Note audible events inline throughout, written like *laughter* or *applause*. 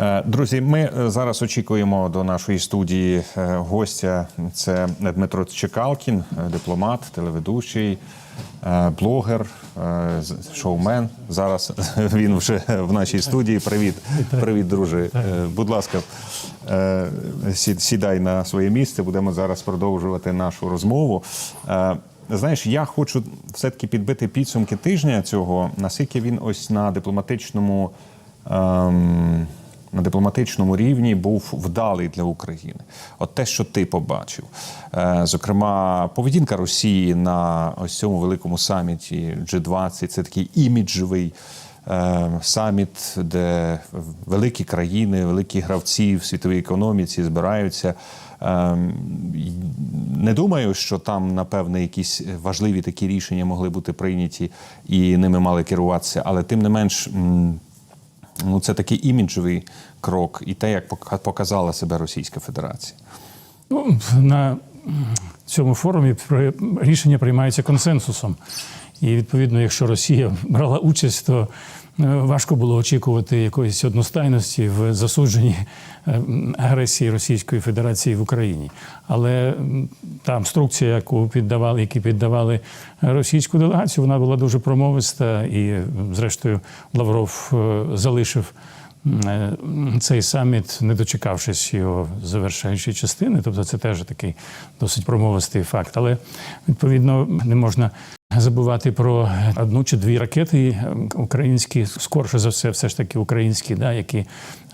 Е, Друзі, ми е, зараз очікуємо до нашої студії е, гостя. Це Дмитро Чекалкін, дипломат, телеведучий, блогер, шоумен. Зараз *laughs* він вже в нашій студії. Привіт, привіт, друже. Будь ласка, сідай на своє місце. Будемо зараз продовжувати нашу розмову. Знаєш, я хочу все-таки підбити підсумки тижня цього, наскільки він ось на дипломатичному. ем, на дипломатичному рівні був вдалий для України. От те, що ти побачив, Е, зокрема, поведінка Росії на ось цьому великому саміті G20, це такий іміджовий е, саміт, де великі країни, великі гравці в світовій економіці збираються. Ем, Не думаю, що там, напевне, якісь важливі такі рішення могли бути прийняті і ними мали керуватися, але тим не менш. Ну, це такий іміджовий крок, і те, як пока- показала себе Російська Федерація. Ну, на цьому форумі рішення приймається консенсусом. І відповідно, якщо Росія *laughs* брала участь, то е, важко було очікувати якоїсь одностайності в засудженні е, агресії Російської Федерації в Україні. Але та інструкція, яку піддавали, які піддавали російську делегацію, вона була дуже промовиста, і, зрештою, Лавров е, залишив цей саміт, не дочекавшись його завершаючої частини, тобто це теж такий досить промовистий факт. Але відповідно не можна забувати про одну чи дві ракети е, українські, скорше за все, все ж таки українські, да, які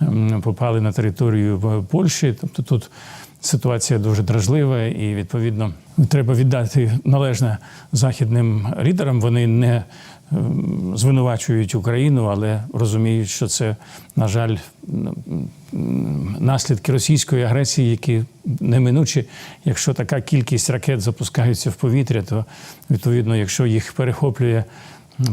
ем, попали на територію е, Польщі. Тобто тут ситуація дуже дражлива, і відповідно треба віддати належне західним лідерам. Вони не ем, звинувачують Україну, але розуміють, що це, на жаль, наслідки російської агресії, які неминучі. Якщо така кількість ракет запускаються в повітря, то відповідно, якщо їх перехоплює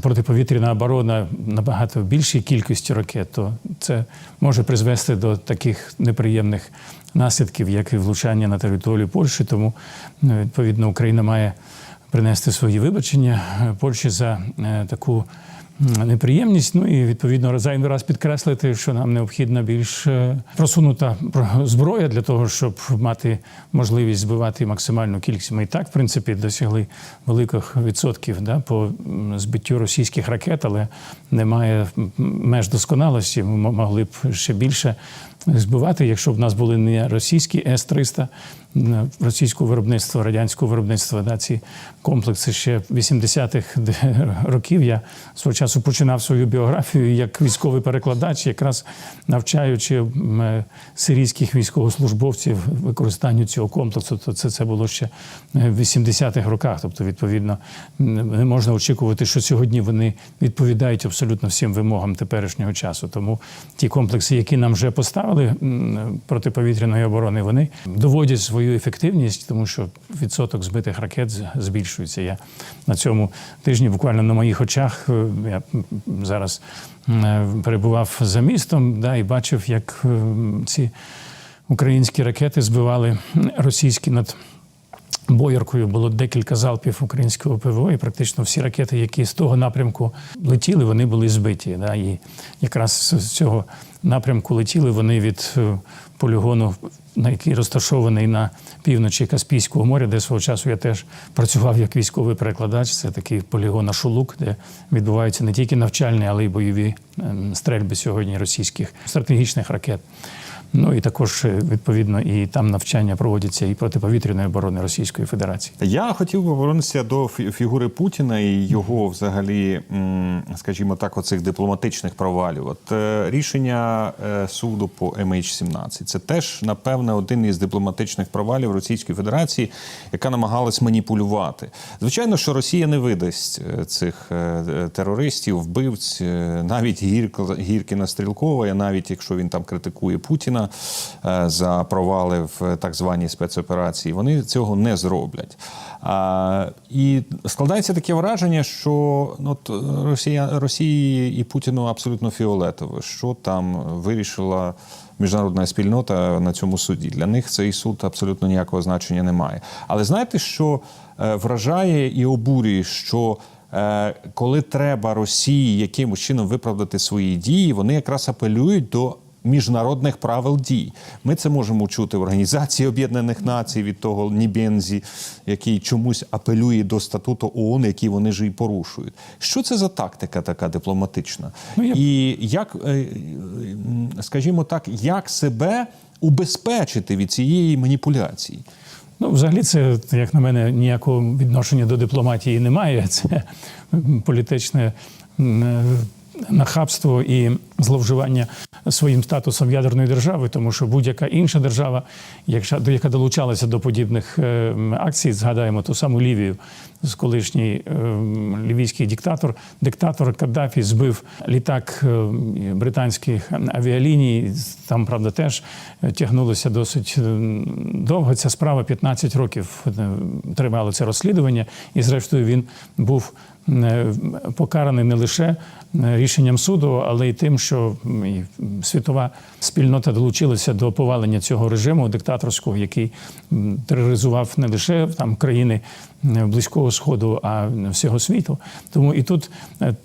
протиповітряна оборона набагато більшій кількості ракет, то це може призвести до таких неприємних наслідків, як і влучання на територію Польщі. Тому відповідно Україна має принести свої вибачення е, Польщі за е, таку неприємність. Ну і відповідно зайвий раз підкреслити, що нам необхідна більш е, просунута зброя для того, щоб мати можливість збивати максимальну кількість. Ми і так, в принципі, досягли великих відсотків да, по збиттю російських ракет, але немає меж досконалості. Ми могли б ще більше збивати, якщо б в нас були не російські С-300, російського виробництва, радянського виробництва, да, ці комплекси ще 80-х років. Я свого часу починав свою біографію як військовий перекладач, якраз навчаючи е, сирійських військовослужбовців використанню цього комплексу. То це, це було ще е, в 80-х роках. Тобто, відповідно, не можна очікувати, що сьогодні вони відповідають абсолютно всім вимогам теперішнього часу. Тому ті комплекси, які нам вже поставили протиповітряної оборони, вони доводять свою ефективність, тому що відсоток збитих ракет збільшується. Я на цьому тижні, буквально на моїх очах, е, я зараз е, перебував за містом да, і бачив, як е, ці українські ракети збивали російські над. Бояркою було декілька залпів українського ПВО, і практично всі ракети, які з того напрямку летіли, вони були збиті. Да? І якраз з цього напрямку летіли вони від е, полігону, на який розташований на півночі Каспійського моря, де свого часу я теж працював як військовий перекладач. Це такий полігон Ашулук, де відбуваються не тільки навчальні, але й бойові ем, стрельби сьогодні російських стратегічних ракет. Ну і також е, відповідно і там навчання проводяться і протиповітряної оборони Російської Федерації. Я хотів би повернутися до фігури Путіна і його, взагалі, скажімо так, оцих дипломатичних провалів. От е, рішення е, суду по MH17 – це теж, напевне, один із дипломатичних провалів Російської Федерації, яка намагалась маніпулювати. Звичайно, що Росія не видасть цих терористів, вбивць, навіть Гіркіна Стрілкова, навіть якщо він там критикує Путіна е, за провали в так званій спецоперації, вони цього не зроблять. І складається таке враження, що ну, от Росія, Росії і Путіну абсолютно фіолетово, що там вирішила міжнародна спільнота на цьому суді. Для них цей суд абсолютно ніякого значення не має. Але знаєте, що е, вражає і обурює, що е, коли треба Росії якимось чином виправдати свої дії, вони якраз апелюють до міжнародних правил дій. Ми це можемо чути в Організації Об'єднаних Націй від того Нібензі, який чомусь апелює до статуту ООН, який вони ж і порушують. Що це за тактика така дипломатична? Ну, я- І як, е, е, скажімо так, як себе убезпечити від цієї маніпуляції? Ну, взагалі, це, як на мене, ніякого відношення до дипломатії немає. Це політичне е, нахабство і зловживання своїм статусом ядерної держави, тому що будь-яка інша держава, якщо яка долучалася до подібних е, акцій, згадаємо ту саму Лівію, з колишній е, лівійський диктатор, диктатор Каддафі збив літак е, британських авіаліній. Там, правда, теж тягнулося досить довго. Ця справа 15 років тривало це розслідування, і зрештою він був покараний не лише рішенням суду, але й тим, що і світова спільнота долучилася до повалення цього режиму диктаторського, який тероризував не лише там країни е, близького сходу, а всього світу. Тому і тут. е,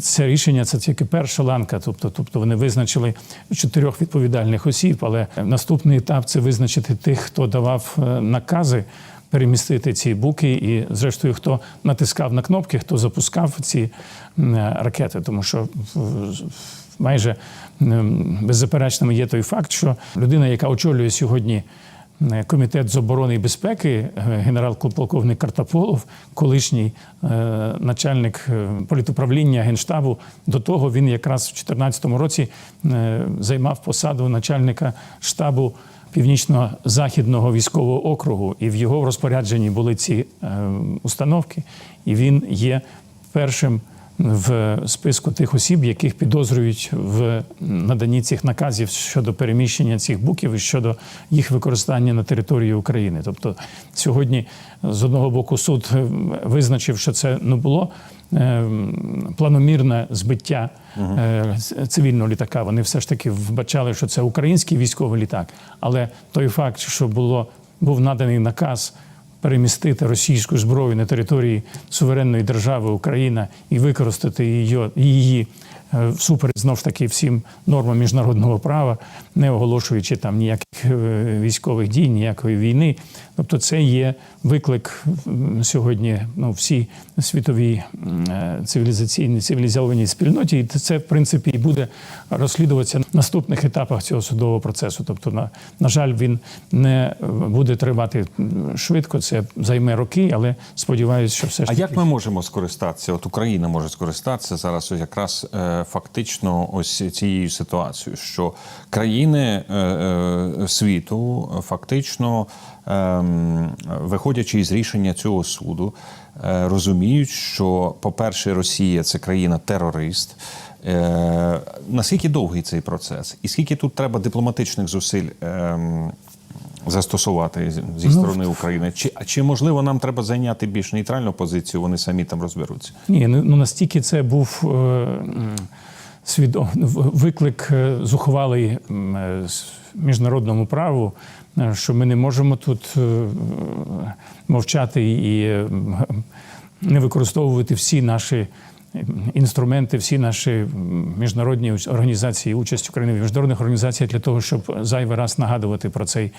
це рішення це тільки перша ланка, тобто, тобто вони визначили чотирьох відповідальних осіб, але наступний етап це визначити тих, хто давав е, накази перемістити ці буки, і зрештою, хто натискав на кнопки, хто запускав ці ракети, тому що майже беззаперечним є той факт, що людина, яка очолює сьогодні. Е, Комітет з оборони і безпеки, е, генерал-полковник Картаполов, колишній е, начальник політуправління генштабу. До того він якраз в 2014 році займав посаду начальника штабу північно-західного військового округу, і в його розпорядженні були ці е, установки. І він є першим в списку тих осіб, яких підозрюють в наданні цих наказів щодо переміщення цих буків і щодо їх використання на території України. Тобто сьогодні з одного боку суд е, визначив, що це не було е, планомірне збиття ц- цивільного літака. Вони все ж таки вбачали, що це український військовий літак. Але той факт, що було був наданий наказ перемістити російську зброю на території суверенної держави Україна і використати її, її всупереч знов ж таки всім нормам міжнародного права, не оголошуючи там ніяких е, військових дій, ніякої війни. Тобто, це є виклик сьогодні ну, всій світовій е, цивілізаційній цивілізованій спільноті. І це в принципі і буде розслідуватися на наступних етапах цього судового процесу. Тобто, на, на жаль, він не буде тривати швидко. Це займе роки, але сподіваюся, що все ж А таки як ми можемо скористатися? От Україна може скористатися зараз якраз е, фактично ось цією ситуацією, що країни е, е, світу фактично, ем, виходячи із рішення цього суду, е, розуміють, що, по-перше, Росія це країна-терорист. Наскільки довгий цей процес? І скільки тут треба дипломатичних зусиль? Застосувати зі сторони України, чи чи можливо нам треба зайняти більш нейтральну позицію? Вони самі там розберуться. Ні, ну ну, настільки це був е, свідо- виклик е, зухвалий е, міжнародному праву, що ми не можемо тут е, мовчати і не використовувати всі наші. Інструменти, всі наші міжнародні організації, участь України в міжнародних організаціях для того, щоб зайвий раз нагадувати про цей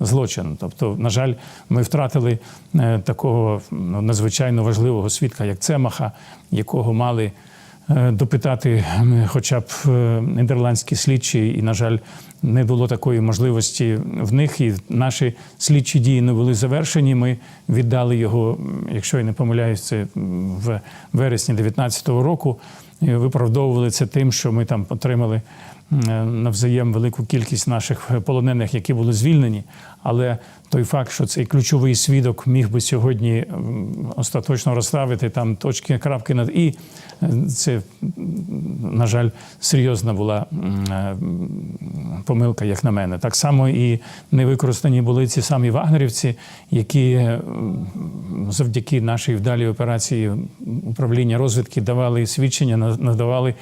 злочин. Тобто, на жаль, ми втратили е, такого ну, надзвичайно важливого свідка, як Цемаха, якого мали е, допитати хоча б е, нідерландські слідчі, і, на жаль, не було такої можливості в них. І наші слідчі дії не були завершені. Ми віддали його, якщо я не помиляюсь, це в вересні 2019 року. Виправдовували це тим, що ми там отримали навзаєм велику кількість наших полонених, які були звільнені. Але той факт, що цей ключовий свідок міг би сьогодні остаточно розставити там точки крапки над і, е, це, на жаль, серйозна була е, помилка, як на мене. Так само і не використані були ці самі вагнерівці, які е, завдяки нашій вдалій операції управління розвідки давали свідчення, надавали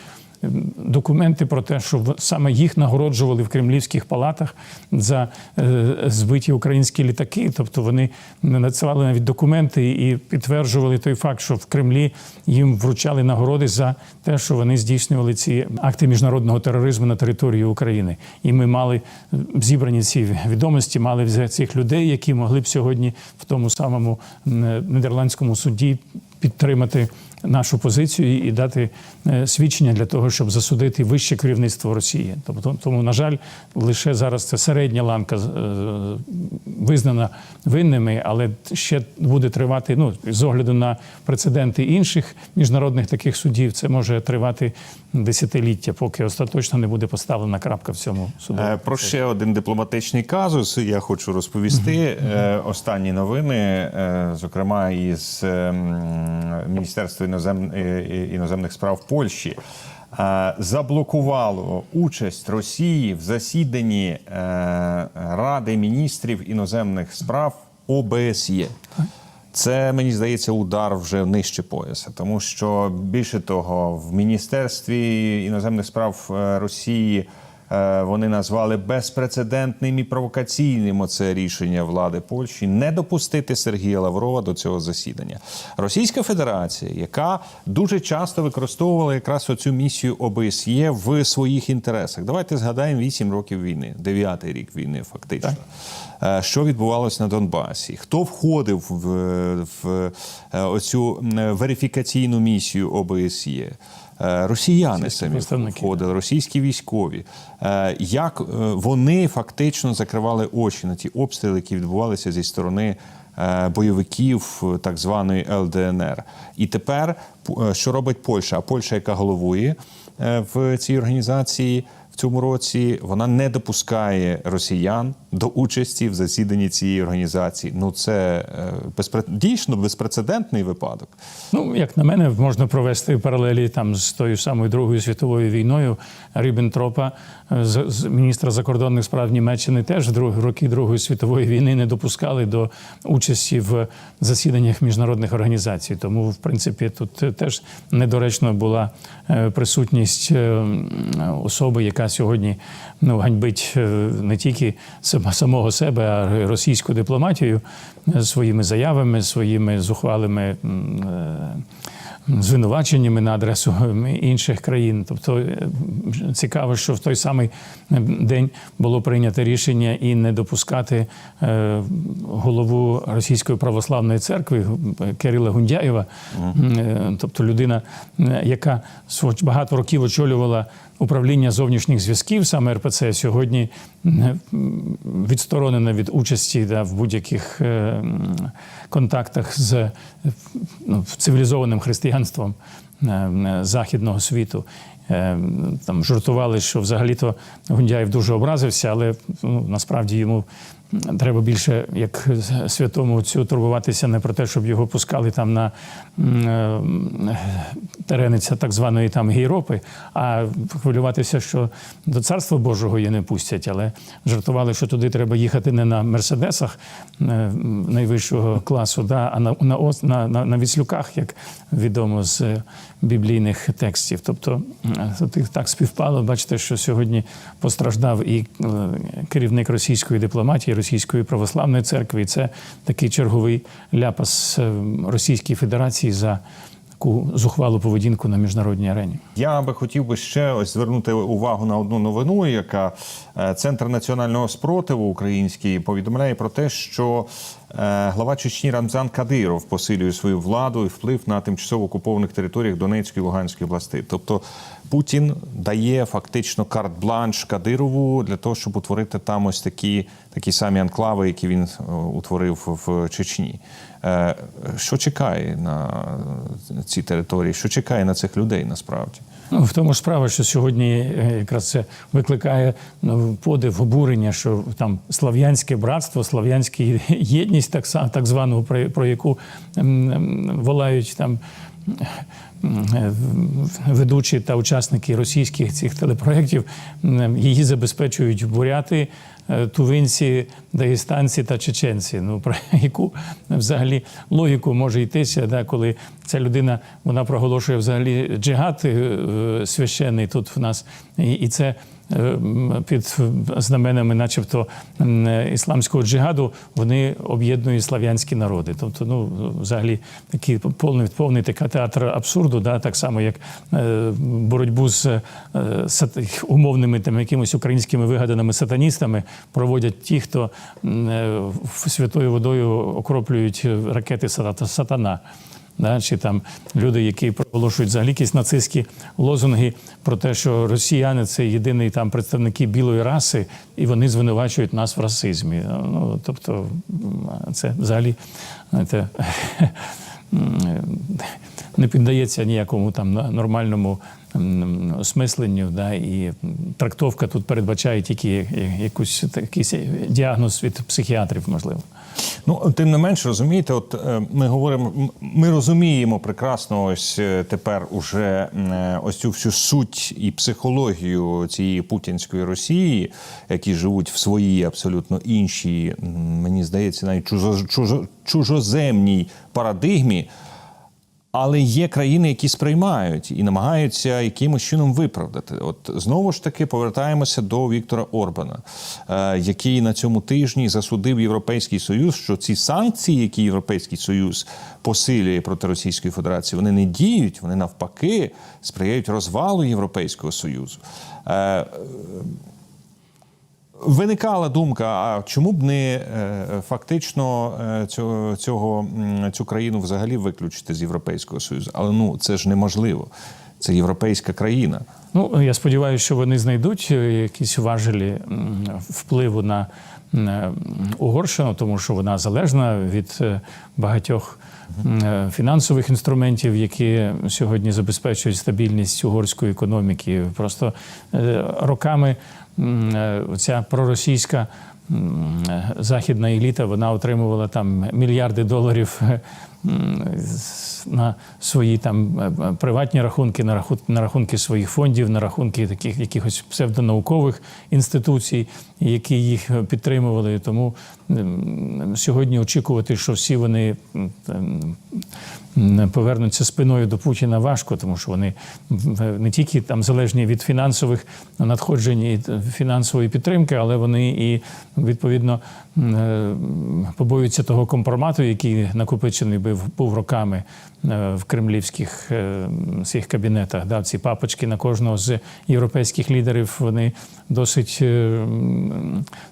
документи про те, що саме їх нагороджували в кремлівських палатах за е, збиті українські літаки. Тобто вони надсилали навіть документи і підтверджували той факт, що в Кремлі їм вручали нагороди за те, що вони здійснювали ці акти міжнародного тероризму на території України. І ми мали е, зібрані ці відомості, мали взяти цих людей, які могли б сьогодні в тому самому м, нідерландському суді підтримати нашу позицію і дати е, свідчення для того, щоб засудити вище керівництво Росії. Тобто, тому, на жаль, лише зараз це середня ланка е, визнана винними, але ще буде тривати. Ну з огляду на прецеденти інших міжнародних таких судів, це може тривати десятиліття, поки остаточно не буде поставлена крапка в цьому суду. Е, Про ще один дипломатичний казус я хочу розповісти. Е, Останні новини, е, зокрема із е, Міністерства інозем... іноземних справ Польщі, заблокувало участь Росії в засіданні Ради міністрів іноземних справ ОБСЄ. Це мені здається удар вже нижче пояса, тому що більше того, в міністерстві іноземних справ е, Росії вони назвали безпрецедентним і провокаційним оце рішення влади Польщі не допустити Сергія Лаврова до цього засідання. Російська Федерація, яка дуже часто використовувала якраз оцю місію ОБСЄ в своїх інтересах. Давайте згадаємо 8 років війни, 9-й рік війни, фактично. Е, Що відбувалося на Донбасі? Хто входив в, в е, оцю верифікаційну місію ОБСЄ? Е, Росіяни самі представники, входили, російські військові. Е, Як е, вони фактично закривали очі на ті обстріли, які відбувалися зі сторони бойовиків так званої ЛДНР? І тепер що робить Польща? А Польща, яка головує в цій організації, цьому році вона не допускає росіян до участі в засіданні цієї організації. Ну це е, безпре... дійсно безпрецедентний випадок. Ну, як на мене, можна провести паралелі там з тою самою Другою світовою війною Ріббентропа, е, з, міністра закордонних справ Німеччини, теж в роки Другої світової війни не допускали до участі в засіданнях міжнародних організацій. Тому, в принципі, тут теж недоречно була е, присутність особи, яка сьогодні ну, ганьбить е, не тільки самого себе, а й російську дипломатію е, своїми заявами, своїми зухвалими е, звинуваченнями на адресу інших країн. Тобто цікаво, що в той самий день було прийнято рішення і не допускати голову Російської православної церкви Кирила Гундяєва, тобто людина, яка багато років очолювала управління зовнішніх зв'язків, саме РПЦ, сьогодні відсторонено від участі да, в будь-яких е, контактах з е, ну, цивілізованим християнством е, західного світу. Там жартували, що взагалі-то Гундяєв дуже образився, але ну, насправді йому треба більше як святому отцю турбуватися не про те, щоб його пускали там на е, терени ця так званої там Європи, а хвилюватися, що до царства Божого її не пустять. Але жартували, що туди треба їхати не на мерседесах е, найвищого класу, да, а на, на, на, на, на віслюках, як відомо з біблійних текстів. Тобто е, так співпало. Бачите, що сьогодні постраждав і керівник російської дипломатії, російської православної церкви. І це такий черговий ляпас Російської Федерації за таку зухвалу поведінку на міжнародній арені. Я би хотів би ще ось звернути увагу на одну новину, яка е, Центр національного спротиву український повідомляє про те, що е, глава Чечні Рамзан Кадиров посилює свою владу і вплив на тимчасово окупованих територіях Донецької і Луганської областей. Тобто Путін дає фактично карт-бланш Кадирову для того, щоб утворити там ось такі, такі самі анклави, які він е, утворив в Чечні. Е, Що чекає на ці території? Що чекає на цих людей насправді? Ну, в тому ж справа, що сьогодні е, якраз це викликає ну, подив, обурення, що там слав'янське братство, слав'янська єдність, так так звану, про, яку волають там ведучі та учасники російських цих телепроєктів е, її забезпечують буряти, е, тувинці, дагестанці та чеченці. Ну про *laughs* яку взагалі логіку може йтися, да, коли ця людина вона проголошує взагалі джихад е, священний тут в нас, і це. Е, Під знаменами, начебто, ісламського джихаду, вони об'єднують слав'янські народи. Тобто, ну взагалі такий повний повний такий театр абсурду, да, так само як е, боротьбу з е, сат- умовними там якимось українськими вигаданими сатаністами проводять ті, хто е, святою водою окроплюють е, ракети сата- сатана. Да, чи там люди, які проголошують взагалі якісь нацистські лозунги про те, що росіяни це єдині там представники білої раси, і вони звинувачують нас в расизмі. Ну тобто, це взагалі знаєте, *laughs* не піддається ніякому там нормальному осмисленню. Да, і трактовка тут передбачає тільки якусь якийсь діагноз від психіатрів, можливо. Ну, тим не менш, розумієте, от е, ми говоримо, ми розуміємо прекрасно ось е, тепер уже е, ось цю всю суть і психологію цієї путінської Росії, які живуть в своїй абсолютно іншій, мені здається, навіть чужо, чужо, чужоземній парадигмі. Але є країни, які сприймають і намагаються якимось чином виправдати. От знову ж таки повертаємося до Віктора Орбана, е, який на цьому тижні засудив Європейський Союз, що ці санкції, які Європейський Союз посилює проти Російської Федерації, вони не діють, вони навпаки сприяють розвалу Європейського Союзу. Виникала думка: а чому б не е, фактично е, цього, цього цю країну взагалі виключити з Європейського Союзу? Але ну це ж неможливо. Це європейська країна. Ну, я сподіваюся, що вони знайдуть е, якісь важелі впливу на Угорщину, тому що вона залежна від багатьох фінансових інструментів, які сьогодні забезпечують стабільність угорської економіки. Просто е, роками е, ця проросійська. е, Західна еліта вона отримувала там мільярди доларів е, на свої там е, е, приватні рахунки, на рахунки, на рахунки своїх фондів, на рахунки таких якихось псевдонаукових інституцій, які їх е, підтримували. Тому сьогодні очікувати, що всі вони м, там, м, повернуться спиною до Путіна важко, тому що вони не тільки там залежні від фінансових надходжень і фінансової підтримки, але вони і відповідно побоюються того компромату, який накопичений був, роками е, в кремлівських е, цих кабінетах. Да, ці папочки на кожного з європейських лідерів вони досить е,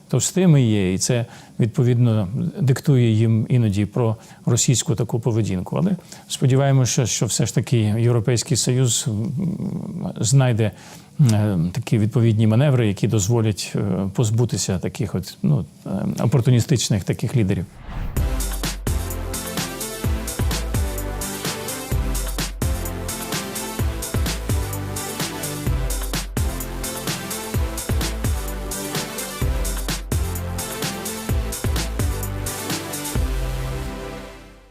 товстими є, і це відповідно диктує їм іноді про російську таку поведінку. Але сподіваємося, що все ж таки Європейський Союз знайде е, такі відповідні маневри, які дозволять е, позбутися таких от ну е, опортуністичних таких лідерів.